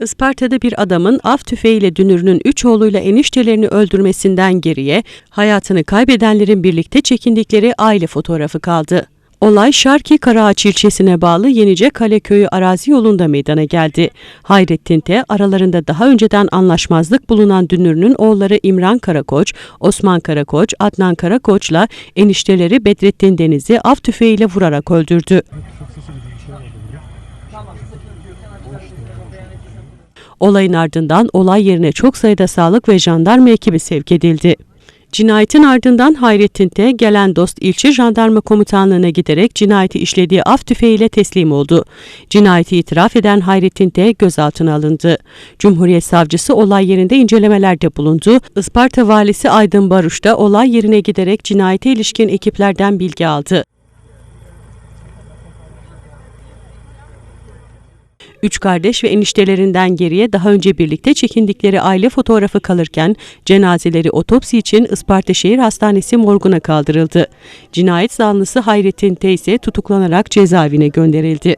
Isparta'da bir adamın av tüfeğiyle dünürünün üç oğluyla eniştelerini öldürmesinden geriye hayatını kaybedenlerin birlikte çekindikleri aile fotoğrafı kaldı. Olay Şarki Karaağaç ilçesine bağlı Yenice Kale Köyü arazi yolunda meydana geldi. Hayrettin T. aralarında daha önceden anlaşmazlık bulunan dünürünün oğulları İmran Karakoç, Osman Karakoç, Adnan Karakoç'la enişteleri Bedrettin Deniz'i av tüfeğiyle vurarak öldürdü. Olayın ardından olay yerine çok sayıda sağlık ve jandarma ekibi sevk edildi. Cinayetin ardından Hayrettin T. gelen dost ilçe jandarma komutanlığına giderek cinayeti işlediği av tüfeğiyle teslim oldu. Cinayeti itiraf eden Hayrettin T. gözaltına alındı. Cumhuriyet Savcısı olay yerinde incelemelerde bulundu. Isparta Valisi Aydın Baruş da olay yerine giderek cinayete ilişkin ekiplerden bilgi aldı. Üç kardeş ve eniştelerinden geriye daha önce birlikte çekindikleri aile fotoğrafı kalırken cenazeleri otopsi için Isparta Şehir Hastanesi morguna kaldırıldı. Cinayet zanlısı Hayrettin Teyse tutuklanarak cezaevine gönderildi.